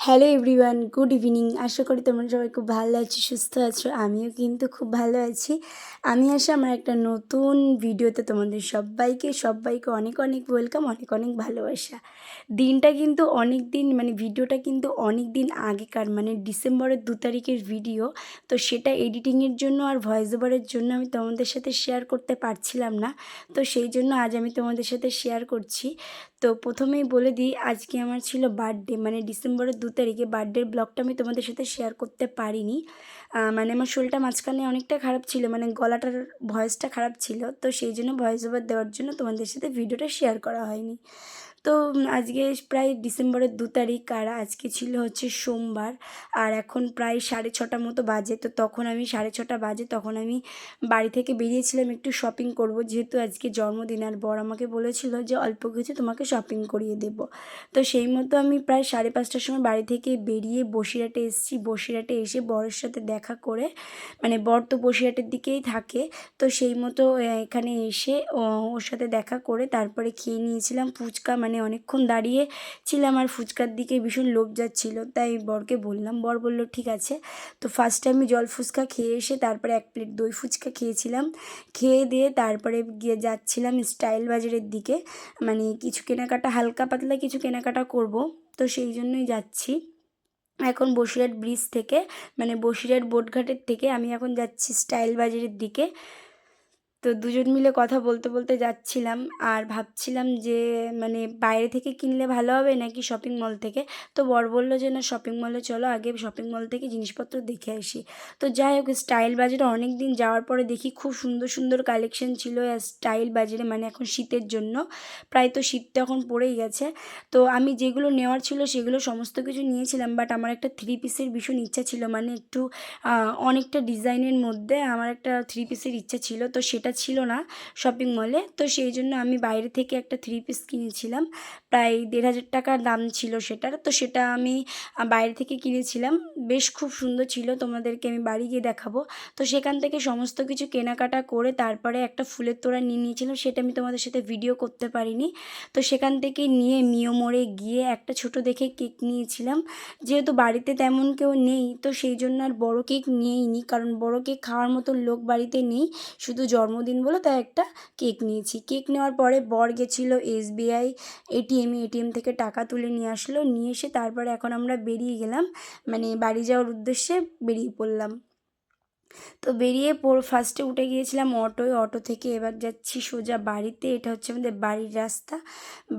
Hello everyone good evening আশা করি তোমরা সবাই খুব ভালো আছো, সুস্থ আছো। আমিও কিন্তু খুব ভালো আছি। আমি আসা আমার একটা নতুন ভিডিওতে তোমাদের সবাইকে সবাইকে অনেক অনেক ওয়েলকাম অনেক অনেক ভালোবাসা। দিনটা কিন্তু অনেক দিন মানে ভিডিওটা কিন্তু অনেক দিন আগেকার মানে ডিসেম্বরের দু তারিখের ভিডিও তো সেটা এডিটিংয়ের জন্য আর ভয়েস ওভারের জন্য আমি তোমাদের সাথে শেয়ার করতে পারছিলাম না। তো সেই জন্য আজ আমি তোমাদের সাথে শেয়ার করছি। তো প্রথমেই বলে দিই, আজকে আমার ছিল বার্থডে মানে ডিসেম্বরের দু তারিখে বার্থডের ব্লগটা আমি তোমাদের সাথে শেয়ার করতে পারিনি। মানে আমার শরীরটা মাঝখানে অনেকটা খারাপ ছিল মানে গলাটার ভয়েসটা খারাপ ছিল, তো সেই জন্য ভয়েস ওভার দেওয়ার জন্য তোমাদের সাথে ভিডিওটা শেয়ার করা হয়নি। তো আজকে প্রায় ডিসেম্বরের দু তারিখ আর আজকে ছিল হচ্ছে সোমবার। আর এখন প্রায় সাড়ে ছটা মতো বাজে। তো তখন আমি সাড়ে ছটা বাজে, তখন আমি বাড়ি থেকে বেরিয়েছিলাম একটু শপিং করব। যেহেতু আজকে জন্মদিন আর বর আমাকে বলেছিল যে অল্প কিছু তোমাকে শপিং করিয়ে দেব। তো সেই মতো আমি প্রায় সাড়ে পাঁচটার সময় বাড়ি থেকে বেরিয়ে বসিরহাটে এসেছি। বসিরহাটে এসে বরের সাথে দেখা করে মানে বর তো বসিরহাটের দিকেই থাকে, তো সেই মতো এখানে এসে ওর সাথে দেখা করে তারপরে খেয়ে নিয়েছিলাম ফুচকা মানে অনেকক্ষণ দাঁড়িয়ে ছিলাম আর ফুচকার দিকে ভীষণ লোভ যাচ্ছিল। তাই বরকে বললাম, বর বলল, ঠিক আছে। তো ফার্স্টে আমি জল ফুচকা খেয়ে এসে তারপরে এক প্লেট দই ফুচকা খেয়েছিলাম। খেয়ে দিয়ে তারপরে গিয়ে যাচ্ছিলাম স্টাইল বাজারের দিকে। মানে কিছু কেনাকাটা, হালকা পাতলা কিছু কেনাকাটা করব। তো সেই জন্যই যাচ্ছি। এখন বসিরহাট ব্রিজ থেকে মানে বসিরহাট বোটঘাটের থেকে আমি এখন যাচ্ছি স্টাইল বাজারের দিকে। তো দুজন মিলে কথা বলতে বলতে যাচ্ছিলাম আর ভাবছিলাম যে মানে বাইরে থেকে কিনলে ভালো হবে নাকি শপিং মল থেকে? তো বর বলল যে, না শপিং মলে চলো আগে শপিং মল থেকে জিনিসপত্র দেখে আসি। তো যাই হোক স্টাইল বাজারে অনেক দিন যাওয়ার পরে দেখি খুব সুন্দর সুন্দর কালেকশন ছিল স্টাইল বাজারে মানে এখন শীতের জন্য। প্রায় তো শীত এখন পড়েই গেছে। তো আমি যেগুলো নেওয়ার ছিল সেগুলো সমস্ত কিছু নিয়েছিলাম বাট আমার একটা থ্রি পিসের ভীষণ ইচ্ছা ছিল মানে একটু অনেকটা ডিজাইনের মধ্যে আমার একটা থ্রি পিসের ইচ্ছা ছিল। তো সেটা ছিল না শপিং মলে তো সেই জন্য আমি বাইরে থেকে একটা থ্রি পিস কিনেছিলাম। প্রায় দেড় হাজার টাকার দাম ছিল সেটার। তো সেটা আমি বাইরে থেকে কিনেছিলাম। বেশ খুব সুন্দর ছিল। তোমাদেরকে আমি বাড়ি গিয়ে দেখাবো। তো সেখান থেকে সমস্ত কিছু কেনাকাটা করে তারপরে একটা ফুলের তোড়া নিয়ে নিয়েছিলাম। সেটা আমি তোমাদের সাথে ভিডিও করতে পারিনি। তো সেখান থেকে নিয়ে মিও মোড়ে গিয়ে একটা ছোট দেখে কেক নিয়েছিলাম। যেহেতু বাড়িতে তেমন কেউ নেই, তো সেই জন্য আর বড় কেক নিয়েইনি। কারণ বড় কেক খাওয়ার মতো লোক বাড়িতে নেই। শুধু জন্মদিন বলে তাই একটা কেক নিয়েছি। কেক নেওয়ার পরে বর গেছিল এসবিআই এটিএমে এটিএম থেকে টাকা তুলে নিয়ে আসলো। নিয়ে এসে তারপরে এখন আমরা বেরিয়ে গেলাম। মানে বাড়ি যাওয়ার উদ্দেশ্যে বেরিয়ে পড়লাম। তো বেরিয়ে পর ফার্স্টে উঠে গিয়েছিলাম অটোয়। অটো থেকে এবার যাচ্ছি সোজা বাড়িতে। এটা হচ্ছে আমাদের বাড়ির রাস্তা।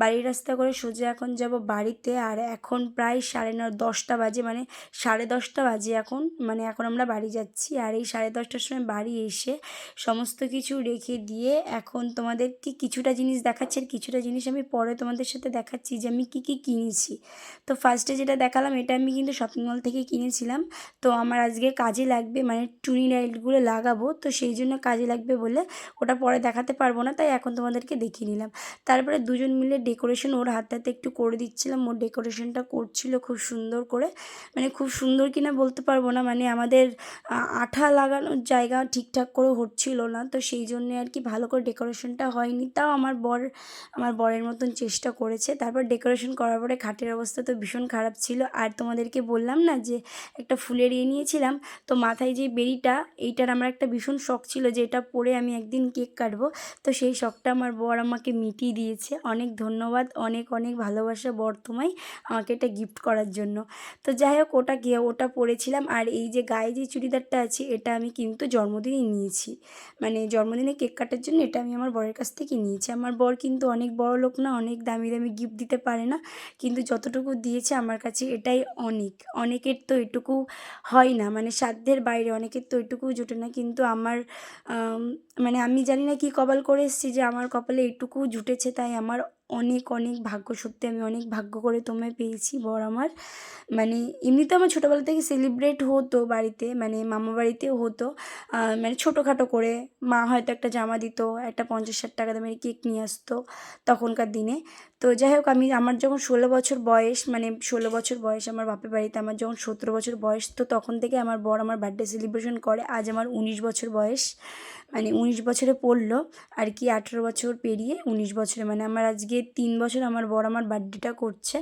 বাড়ির রাস্তা করে সোজা এখন যাব বাড়িতে। আর এখন প্রায় সাড়ে ন, দশটা বাজে মানে সাড়ে দশটা বাজে এখন। মানে এখন আমরা বাড়ি যাচ্ছি। আর এই সাড়ে দশটার সময় বাড়ি এসে সমস্ত কিছু রেখে দিয়ে এখন তোমাদেরকে কিছুটা জিনিস দেখাচ্ছি। আর কিছুটা জিনিস আমি পরে তোমাদের সাথে দেখাচ্ছি যে আমি কী কী কিনেছি। তো ফার্স্টে যেটা দেখালাম, এটা আমি কিন্তু শপিং মল থেকে কিনেছিলাম। তো আমার আজকে কাজে লাগবে মানে টুনি লাইটগুলো লাগাবো, তো সেই জন্য কাজে লাগবে বলে ওটা পরে দেখাতে পারব না, তাই এখন তোমাদেরকে দেখিয়ে নিলাম। তারপরে দুজন মিলে ডেকোরেশন ওর হাতে হাতে একটু করে দিচ্ছিলাম, ওর ডেকোরেশনটা করছিল খুব সুন্দর করে। মানে খুব সুন্দর কিনা বলতে পারব না মানে আমাদের আঠা লাগানোর জায়গা ঠিকঠাক করে হচ্ছিল না, তো সেই জন্যে আর কি ভালো করে ডেকোরেশনটা হয়নি, তাও আমার বর, আমার বরের মতন চেষ্টা করেছে। তারপর ডেকোরেশন করার পরে খাটের অবস্থা তো ভীষণ খারাপ ছিল, আর তোমাদেরকে বললাম না যে একটা ফুলের ইয়ে নিয়েছিলাম, তো মাথায় যে বেরিটা এইটার আমার একটা ভীষণ শখ ছিল যে এটা পরে আমি একদিন কেক কাটবো। তো সেই শখটা আমার বর আমাকে মিটিয়ে দিয়েছে। অনেক ধন্যবাদ, অনেক অনেক ভালোবাসা বর তোমায় আমাকে এটা গিফট করার জন্য। তো যাই হোক, ওটা গিয়ে, ওটা পরেছিলাম। আর এই যে গায়ে যে চুড়িদারটা আছে, এটা আমি কিন্তু জন্মদিনে নিয়েছি। মানে জন্মদিনে কেক কাটার জন্য এটা আমি আমার বরের কাছ থেকে নিয়েছি। আমার বর কিন্তু অনেক বড় লোক না, অনেক দামি দামি গিফট দিতে পারে না। কিন্তু যতটুকু দিয়েছে, আমার কাছে এটাই অনেক। অনেকের তো এটুকু হয় না। মানে সাধ্যের বাইরে অনেকের তো এটুকু জুটে না। কিন্তু আমার মানে আমি জানি না কি কপাল করে এসেছি যে আমার কপালে এইটুকু জুটেছে, তাই আমার অনেক অনেক ভাগ্য। সত্যি আমি অনেক ভাগ্য করে তোমায় পেয়েছি, বর আমার। মানে এমনিতে আমার ছোটোবেলা থেকে সেলিব্রেট হতো বাড়িতে মানে মামা বাড়িতেও হতো। মানে ছোটোখাটো করে মা হয়তো একটা জামা দিত, একটা পঞ্চাশ ষাট টাকা দামের কেক নিয়ে আসতো তখনকার দিনে। তো যাই হোক, আমি, আমার যখন ষোলো বছর বয়স মানে ষোলো বছর বয়স আমার বাপের বাড়িতে, আমার যখন সতেরো বছর বয়স, তো তখন থেকে আমার বর আমার বার্থডে সেলিব্রেশন করে, আজ আমার উনিশ বছর বয়স। মানে উনিশ বছরে পড়ল, আর কি আঠেরো বছর পেরিয়ে উনিশ বছরে। মানে আমার আজকে তিন বছর আমার বর আমার বার্থডেটা করছে।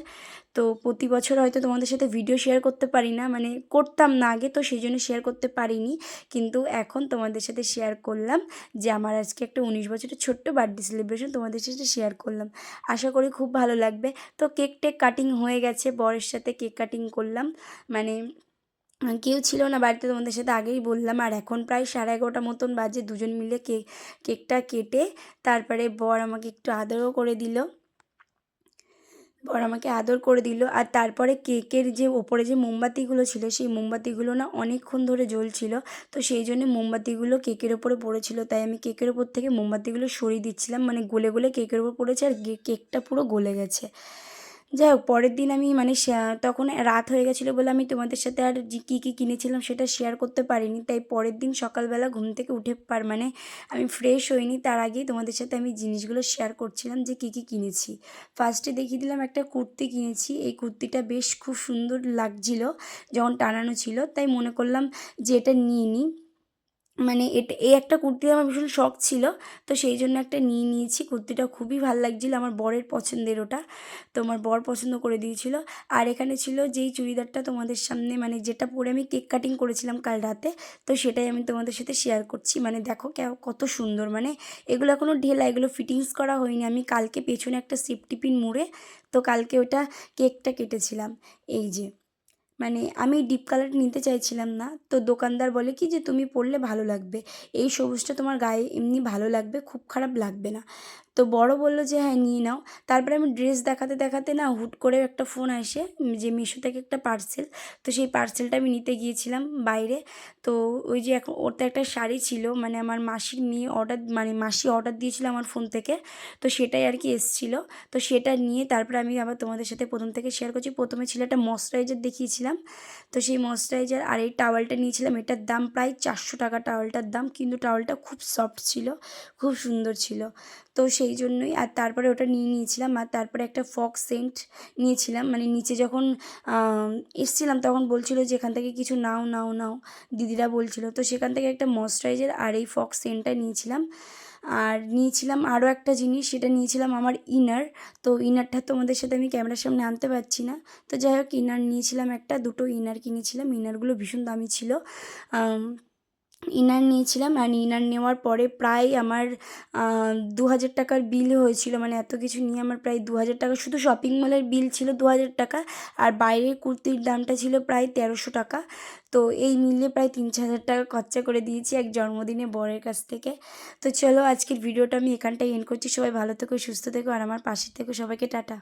তো প্রতি বছর হয়তো তোমাদের সাথে ভিডিও শেয়ার করতে পারি না। মানে করতাম না আগে, তো সেই জন্য শেয়ার করতে পারিনি। কিন্তু এখন তোমাদের সাথে শেয়ার করলাম যে আমার আজকে একটা উনিশ বছরের ছোট্ট বার্থডে সেলিব্রেশন তোমাদের সাথে শেয়ার করলাম। আশা করি খুব ভালো লাগবে। তো কেক টেক কাটিং হয়ে গেছে, বরের সাথে কেক কাটিং করলাম। মানে কেউ ছিল না বাড়িতে, তোমাদের সাথে আগেই বললাম। আর এখন প্রায় সাড়ে এগারোটা মতন বাজে, দুজন মিলে কেক কেকটা কেটে তারপরে বর আমাকে একটু আদরও করে দিল। বর আমাকে আদর করে দিল। আর তারপরে কেকের যে ওপরে যে মোমবাতিগুলো ছিল, সেই মোমবাতিগুলো না অনেকক্ষণ ধরে জ্বলছিল। তো সেই জন্য মোমবাতিগুলো কেকের ওপরে পড়েছিল। তাই আমি কেকের ওপর থেকে মোমবাতিগুলো সরিয়ে দিচ্ছিলাম। মানে গলে গলে কেকের ওপর পড়েছে আর কেকটা পুরো গলে গেছে। যাই হোক, পরের দিন আমি মানে তখন রাত হয়ে গেছিল বলে আমি তোমাদের সাথে আর কী কী কিনেছিলাম সেটা শেয়ার করতে পারিনি। তাই পরের দিন সকালবেলা ঘুম থেকে উঠে পার মানে আমি ফ্রেশ হইনি। তার আগেই তোমাদের সাথে আমি জিনিসগুলো শেয়ার করছিলাম যে কী কী কিনেছি। ফার্স্টে দেখিয়ে দিলাম একটা কুর্তি কিনেছি। এই কুর্তিটা বেশ খুব সুন্দর লাগছিল, যখন টানানো ছিল। তাই মনে করলাম যে এটা নিয়ে নিই মানে এটা, এই একটা কুর্তি আমার ভীষণ শখ ছিল, তো সেই জন্য একটা নিয়ে নিয়েছি। কুর্তিটা খুবই ভালো লাগছিল, আমার বরের পছন্দের ওটা, তো আমার বর পছন্দ করে দিয়েছিল। আর এখানে ছিল যেই চুড়িদারটা তোমাদের সামনে মানে যেটা পরে আমি কেক কাটিং করেছিলাম কাল রাতে, তো সেটাই আমি তোমাদের সাথে শেয়ার করছি। মানে দেখো কত সুন্দর মানে এগুলো এখনও ঢেলা, এগুলো ফিটিংস করা হয়নি। আমি কালকে পেছনে একটা সেফটি পিন মুড়ে, তো কালকে ওটা কেকটা কেটেছিলাম। এই যে মানে আমি ডিপ কালার নিতে চাইছিলাম না। তো দোকানদার বলে কি যে, তুমি পরলে ভালো লাগবে। এই সবুজটা তোমার গায়ে এমনি ভালো লাগবে, খুব খারাপ লাগবে না। তো বড় বলল যে হ্যাঁ নিয়ে নাও। তারপরে আমি ড্রেস দেখাতে দেখাতে না হুট করে একটা ফোন আসে, যে মিশো থেকে একটা পার্সেল তো সেই পার্সেলটা আমি নিতে গিয়েছিলাম বাইরে। তো ওই যে এখন ওর তো একটা শাড়ি ছিল মানে আমার মাসির মেয়ে অর্ডার মানে মাসি অর্ডার দিয়েছিল আমার ফোন থেকে। তো সেটাই আর কি এসছিল। তো সেটা নিয়ে তারপরে আমি আবার তোমাদের সাথে প্রথম থেকে শেয়ার করছি। প্রথমে ছিল একটা ময়শ্চারাইজার দেখিয়েছিলাম। তো সেই ময়শ্চারাইজার আর এই টাওয়ালটা নিয়েছিলাম, এটার দাম প্রায় চারশো টাকা টাওয়ালটার দাম। কিন্তু টাওয়ালটা খুব সফট ছিল, খুব সুন্দর ছিল। তো সেই জন্যই আর তারপরে ওটা নিয়ে নিয়েছিলাম আর তারপরে একটা ফক সেন্ট নিয়েছিলাম। মানে নিচে যখন এসছিলাম তখন বলছিল যে এখান থেকে কিছু নাও নাও নাও। দিদিরা বলছিল। তো সেখান থেকে একটা ময়শ্চারাইজার আর এই ফক সেন্টটা নিয়েছিলাম। আর নিয়েছিলাম আরও একটা জিনিস, সেটা নিয়েছিলাম আমার ইনার। তো ইনারটা তোমাদের সাথে আমি ক্যামেরার সামনে আনতে পারছি না। তো যাই হোক, ইনার নিয়েছিলাম একটা, দুটো ইনার কিনেছিলাম। ইনারগুলো ভীষণ দামি ছিল। ইনার নিয়েছিলাম আর ইনার নেওয়ার পরে প্রায় আমার দু হাজার টাকার বিল হয়েছিল। মানে এত কিছু নিয়ে আমার প্রায় দু হাজার টাকা, শুধু শপিং মলের বিল ছিল দু হাজার টাকা আর বাইরের কুর্তির দামটা ছিল প্রায় তেরোশো টাকা। তো এই মিলিয়ে প্রায় তিন হাজার টাকা খরচা করে দিয়েছি এক জন্মদিনে বরের কাছ থেকে। তো চলো আজকের ভিডিওটা আমি এখানটাই এন্ড করছি। সবাই ভালো থেকো, সুস্থ থেকো আর আমার পাশে থেকো সবাইকে, টাটা।